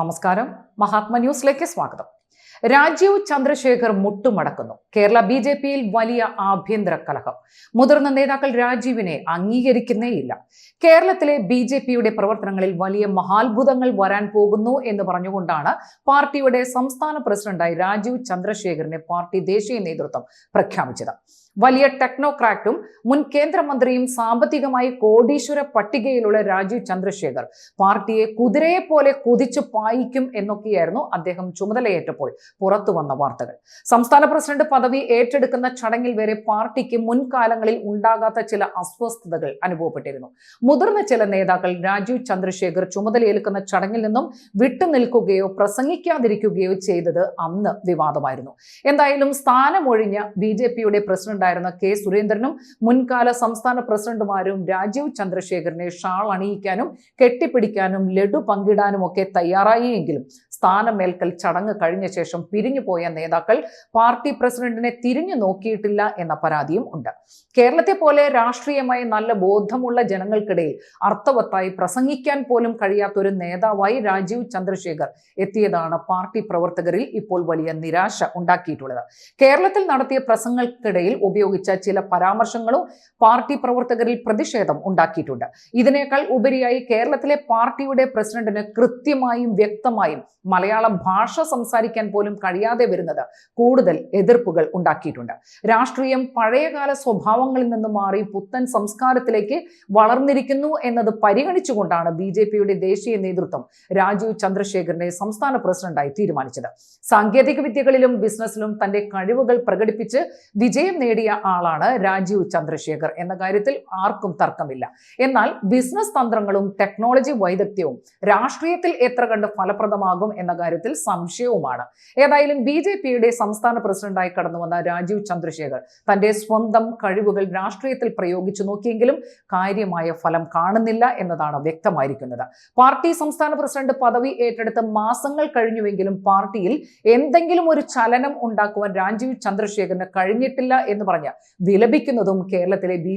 നമസ്കാരം. മഹാത്മ ന്യൂസിലേക്ക് സ്വാഗതം. രാജീവ് ചന്ദ്രശേഖർ മുട്ടുമടക്കുന്നു. കേരള ബി ജെ പിയിൽ വലിയ ആഭ്യന്തര കലഹം. മുതിർന്ന നേതാക്കൾ രാജീവിനെ അംഗീകരിക്കുന്നേയില്ല. കേരളത്തിലെ ബി ജെ പിയുടെ പ്രവർത്തനങ്ങളിൽ വലിയ മഹാത്ഭുതങ്ങൾ വരാൻ പോകുന്നു എന്ന് പറഞ്ഞുകൊണ്ടാണ് പാർട്ടിയുടെ സംസ്ഥാന പ്രസിഡന്റായി രാജീവ് ചന്ദ്രശേഖറിനെ പാർട്ടി ദേശീയ നേതൃത്വം പ്രഖ്യാപിച്ചത്. വലിയ ടെക്നോക്രാറ്റും മുൻ കേന്ദ്രമന്ത്രിയും സാമ്പത്തികമായി കോടീശ്വര പട്ടികയിലുള്ള രാജീവ് ചന്ദ്രശേഖർ പാർട്ടിയെ കുതിരയെ പോലെ കുതിച്ചു പായിക്കും എന്നൊക്കെയായിരുന്നു അദ്ദേഹം ചുമതലയേറ്റപ്പോൾ പുറത്തു വന്ന വാർത്തകൾ. സംസ്ഥാന പ്രസിഡന്റ് പദവി ഏറ്റെടുക്കുന്ന ചടങ്ങിൽ വരെ പാർട്ടിക്ക് മുൻകാലങ്ങളിൽ ഉണ്ടാകാത്ത ചില അസ്വസ്ഥതകൾ അനുഭവപ്പെട്ടിരുന്നു. മുതിർന്ന ചില നേതാക്കൾ രാജീവ് ചന്ദ്രശേഖർ ചുമതലയേൽക്കുന്ന ചടങ്ങിൽ നിന്നും വിട്ടുനിൽക്കുകയോ പ്രസംഗിക്കാതിരിക്കുകയോ ചെയ്തത് അന്ന് വിവാദമായിരുന്നു. എന്തായാലും സ്ഥാനമൊഴിഞ്ഞ ബി ജെ പിയുടെ പ്രസിഡന്റായിരുന്ന കെ സുരേന്ദ്രനും മുൻകാല സംസ്ഥാന പ്രസിഡന്റുമാരും രാജീവ് ചന്ദ്രശേഖറിനെ ഷാൾ അണിയിക്കാനും കെട്ടിപ്പിടിക്കാനും ലഡു പങ്കിടാനും ഒക്കെ തയ്യാറായിയെങ്കിലും സ്ഥാനമേൽക്കൽ ചടങ്ങ് കഴിഞ്ഞ ശേഷം പിരിഞ്ഞുപോയ നേതാക്കൾ പാർട്ടി പ്രസിഡന്റിനെ തിരിഞ്ഞു നോക്കിയിട്ടില്ല എന്ന പരാതിയും ഉണ്ട്. കേരളത്തെ പോലെ രാഷ്ട്രീയമായി നല്ല ബോധമുള്ള ജനങ്ങൾക്കിടയിൽ അർത്ഥവത്തായി പ്രസംഗിക്കാൻ പോലും കഴിയാത്ത ഒരു നേതാവായി രാജീവ് ചന്ദ്രശേഖർ എത്തിയതാണ് പാർട്ടി പ്രവർത്തകരിൽ ഇപ്പോൾ വലിയ നിരാശ ഉണ്ടാക്കിയിട്ടുള്ളത്. കേരളത്തിൽ നടത്തിയ പ്രസംഗങ്ങൾക്കിടയിൽ ഉപയോഗിച്ച ചില പരാമർശങ്ങളും പാർട്ടി പ്രവർത്തകരിൽ പ്രതിഷേധം ഉണ്ടാക്കിയിട്ടുണ്ട്. ഇതിനേക്കാൾ ഉപരിയായി കേരളത്തിലെ പാർട്ടിയുടെ പ്രസിഡന്റിന് കൃത്യമായും വ്യക്തമായും മലയാള ഭാഷ സംസാരിക്കാൻ പോലും കഴിയാതെ വരുന്നത് കൂടുതൽ എതിർപ്പുകൾ ഉണ്ടാക്കിയിട്ടുണ്ട്. രാഷ്ട്രീയം പഴയകാല സ്വഭാവങ്ങളിൽ നിന്ന് മാറി പുത്തൻ സംസ്കാരത്തിലേക്ക് വളർന്നിരിക്കുന്നു എന്നത് പരിഗണിച്ചുകൊണ്ടാണ് ബി ജെ പിയുടെ ദേശീയ നേതൃത്വം രാജീവ് ചന്ദ്രശേഖരനെ സംസ്ഥാന പ്രസിഡന്റായി തീരുമാനിച്ചത്. സാങ്കേതിക വിദ്യകളിലും ബിസിനസ്സിലും തന്റെ കഴിവുകൾ പ്രകടിപ്പിച്ച് വിജയം നേടിയ ആളാണ് രാജീവ് ചന്ദ്രശേഖർ എന്ന കാര്യത്തിൽ ആർക്കും തർക്കമില്ല. എന്നാൽ ബിസിനസ് തന്ത്രങ്ങളും ടെക്നോളജി വൈദഗ്ധ്യവും രാഷ്ട്രീയത്തിൽ എത്ര കണ്ട് ഫലപ്രദമാകും എന്ന കാര്യത്തിൽ സംശയവുമാണ്. ഏതായാലും ബി ജെ പിയുടെ സംസ്ഥാന പ്രസിഡന്റായി കടന്നു വന്ന രാജീവ് ചന്ദ്രശേഖർ തന്റെ സ്വന്തം കഴിവുകൾ രാഷ്ട്രീയത്തിൽ പ്രയോഗിച്ചു നോക്കിയെങ്കിലും കാര്യമായ ഫലം കാണുന്നില്ല എന്നതാണ് വ്യക്തമായിരിക്കുന്നത്. പാർട്ടി സംസ്ഥാന പ്രസിഡന്റ് പദവി ഏറ്റെടുത്ത് മാസങ്ങൾ കഴിഞ്ഞുവെങ്കിലും പാർട്ടിയിൽ എന്തെങ്കിലും ഒരു ചലനം ഉണ്ടാക്കുവാൻ രാജീവ് ചന്ദ്രശേഖരന് കഴിഞ്ഞിട്ടില്ല എന്ന് പറഞ്ഞ് വിലപിക്കുന്നതും കേരളത്തിലെ ബി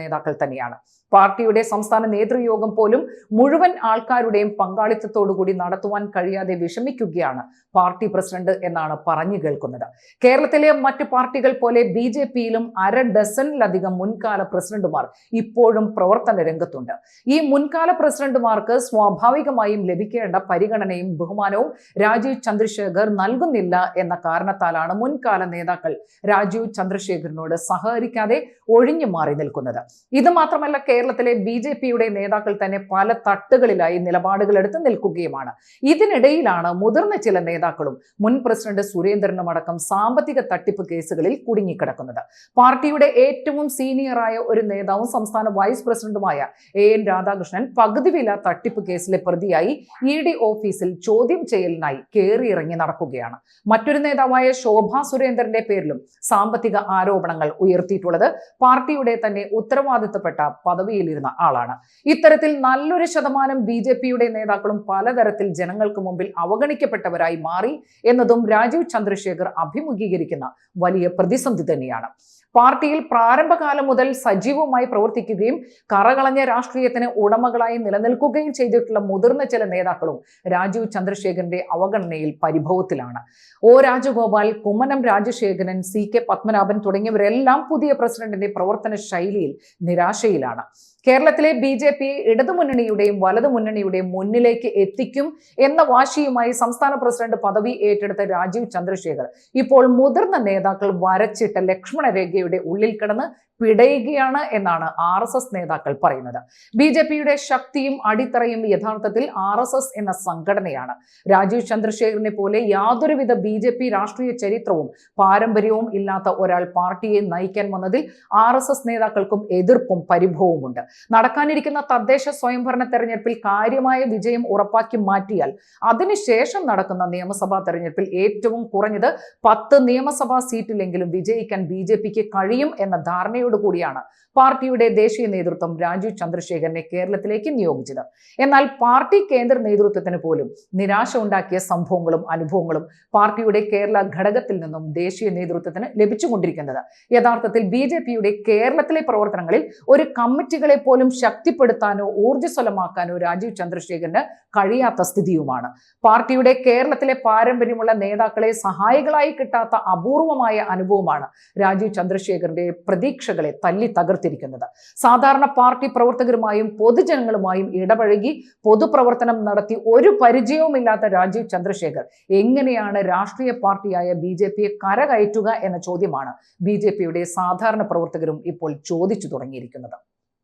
നേതാക്കൾ തന്നെയാണ്. പാർട്ടിയുടെ സംസ്ഥാന നേതൃയോഗം പോലും മുഴുവൻ ആൾക്കാരുടെയും പങ്കാളിത്തത്തോടുകൂടി നടത്തുവാൻ കഴിയാതെ വിഷമിക്കുകയാണ് പാർട്ടി പ്രസിഡന്റ് എന്നാണ് പറഞ്ഞു കേൾക്കുന്നത്. കേരളത്തിലെ മറ്റ് പാർട്ടികൾ പോലെ ബി ജെ പിയിലും അര ഡസനിലധികം മുൻകാല പ്രസിഡന്റുമാർ ഇപ്പോഴും പ്രവർത്തന രംഗത്തുണ്ട്. ഈ മുൻകാല പ്രസിഡന്റുമാർക്ക് സ്വാഭാവികമായും ലഭിക്കേണ്ട പരിഗണനയും ബഹുമാനവും രാജീവ് ചന്ദ്രശേഖർ നൽകുന്നില്ല എന്ന കാരണത്താലാണ് മുൻകാല നേതാക്കൾ രാജീവ് ചന്ദ്രശേഖരനോട് സഹകരിക്കാതെ ഒഴിഞ്ഞു മാറി നിൽക്കുന്നത്. ഇത് മാത്രമല്ല കേരളത്തിലെ ബി ജെ പിയുടെ നേതാക്കൾ തന്നെ പല തട്ടുകളിലായി നിലപാടുകൾ എടുത്ത് നിൽക്കുകയുമാണ്. ഇതിനിടയിലാണ് മുതിർന്ന ചില നേതാക്കളും മുൻ പ്രസിഡന്റ് സുരേന്ദ്രനും അടക്കം സാമ്പത്തിക തട്ടിപ്പ് കേസുകളിൽ കുടുങ്ങിക്കിടക്കുന്നത്. പാർട്ടിയുടെ ഏറ്റവും സീനിയറായ ഒരു നേതാവും സംസ്ഥാന വൈസ് പ്രസിഡന്റുമായ എ എൻ രാധാകൃഷ്ണൻ പകുതി വില തട്ടിപ്പ് കേസിലെ പ്രതിയായി ഇ ഡി ഓഫീസിൽ ചോദ്യം ചെയ്യലിനായി കയറിയിറങ്ങി നടക്കുകയാണ്. മറ്റൊരു നേതാവായ ശോഭ സുരേന്ദ്രന്റെ പേരിലും സാമ്പത്തിക ആരോപണങ്ങൾ ഉയർത്തിയിട്ടുള്ളത് പാർട്ടിയുടെ തന്നെ ഉത്തരവാദിത്തപ്പെട്ട പദവിയിലിരുന്ന ആളാണ്. ഇത്തരത്തിൽ നല്ലൊരു ശതമാനം ബി ജെ പിയുടെ നേതാക്കളും പലതരത്തിൽ ജനങ്ങൾക്ക് മുമ്പിൽ അവഗണിക്കപ്പെട്ടവരായി മാറി എന്നതും രാജീവ് ചന്ദ്രശേഖർ അഭിമുഖീകരിക്കുന്ന വലിയ പ്രതിസന്ധി തന്നെയാണ്. പാർട്ടിയിൽ പ്രാരംഭകാലം മുതൽ സജീവമായി പ്രവർത്തിക്കുകയും കറകളഞ്ഞ രാഷ്ട്രീയത്തിന് ഉടമകളായി നിലനിൽക്കുകയും ചെയ്തിട്ടുള്ള മുതിർന്ന ചില നേതാക്കളും രാജീവ് ചന്ദ്രശേഖരന്റെ അവഗണനയിൽ പരിഭവത്തിലാണ്. O Rajagopal Kummanam Rajasekharan C K Padmanabhan തുടങ്ങിയവരെല്ലാം പുതിയ പ്രസിഡന്റിന്റെ പ്രവർത്തന ശൈലിയിൽ നിരാശയിലാണ്. കേരളത്തിലെ ബി ജെ പി ഇടതുമുന്നണിയുടെയും വലതുമുന്നണിയുടെയും മുന്നിലേക്ക് എത്തിക്കും എന്ന വാശിയുമായി സംസ്ഥാന പ്രസിഡന്റ് പദവി ഏറ്റെടുത്ത രാജീവ് ചന്ദ്രശേഖർ ഇപ്പോൾ മുതിർന്ന നേതാക്കൾ വരച്ചിട്ട ലക്ഷ്മണ രേഖയുടെ ഉള്ളിൽ കിടന്ന് പിടയുകയാണ് എന്നാണ് ആർ എസ് എസ് നേതാക്കൾ പറയുന്നത്. ബി ജെ പിയുടെ ശക്തിയും അടിത്തറയും യഥാർത്ഥത്തിൽ ആർ എസ് എസ് എന്ന സംഘടനയാണ്. രാജീവ് ചന്ദ്രശേഖരനെ പോലെ യാതൊരുവിധ ബി ജെ പി രാഷ്ട്രീയ ചരിത്രവും പാരമ്പര്യവും ഇല്ലാത്ത ഒരാൾ പാർട്ടിയെ നയിക്കാൻ വന്നതിൽ ആർ എസ് എസ് നേതാക്കൾക്കും എതിർപ്പും പരിഭവവുമുണ്ട്. നടക്കാനിരിക്കുന്ന തദ്ദേശ സ്വയംഭരണ തെരഞ്ഞെടുപ്പിൽ കാര്യമായ വിജയം ഉറപ്പാക്കി മാറ്റിയാൽ അതിനുശേഷം നടക്കുന്ന നിയമസഭാ തെരഞ്ഞെടുപ്പിൽ ഏറ്റവും കുറഞ്ഞത് പത്ത് നിയമസഭാ സീറ്റിലെങ്കിലും വിജയിക്കാൻ ബി ജെ പിക്ക് കഴിയും എന്ന ധാരണയോടുകൂടിയാണ് പാർട്ടിയുടെ ദേശീയ നേതൃത്വം രാജീവ് ചന്ദ്രശേഖരനെ കേരളത്തിലേക്ക് നിയോഗിച്ചത്. എന്നാൽ പാർട്ടി കേന്ദ്ര നേതൃത്വത്തിന് പോലും നിരാശ ഉണ്ടാക്കിയ സംഭവങ്ങളും അനുഭവങ്ങളും പാർട്ടിയുടെ കേരള ഘടകത്തിൽ നിന്നും ദേശീയ നേതൃത്വത്തിന് ലഭിച്ചുകൊണ്ടിരിക്കുന്നത്. യഥാർത്ഥത്തിൽ ബി ജെ പിയുടെ കേരളത്തിലെ പ്രവർത്തനങ്ങളിൽ ഒരു കമ്മിറ്റികളെ പോലും ശക്തിപ്പെടുത്താനോ ഊർജസ്വലമാക്കാനോ രാജീവ് ചന്ദ്രശേഖരന് കഴിയാത്ത സ്ഥിതിയുമാണ്. പാർട്ടിയുടെ കേരളത്തിലെ പാരമ്പര്യമുള്ള നേതാക്കളെ സഹായികളായി കിട്ടാത്ത അപൂർവമായ അനുഭവമാണ് രാജീവ് ചന്ദ്രശേഖരന്റെ പ്രതീക്ഷകളെ തല്ലി തകർത്തിരിക്കുന്നത്. സാധാരണ പാർട്ടി പ്രവർത്തകരുമായും പൊതുജനങ്ങളുമായും ഇടപഴകി പൊതുപ്രവർത്തനം നടത്തി ഒരു പരിചയവുമില്ലാത്ത രാജീവ് ചന്ദ്രശേഖർ എങ്ങനെയാണ് രാഷ്ട്രീയ പാർട്ടിയായ ബി ജെ പിയെ കരകയറ്റുക എന്ന ചോദ്യമാണ് ബി ജെ പിയുടെ സാധാരണ പ്രവർത്തകരും ഇപ്പോൾ ചോദിച്ചു തുടങ്ങിയിരിക്കുന്നത്.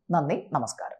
നന്ദി നമസ്കാരം.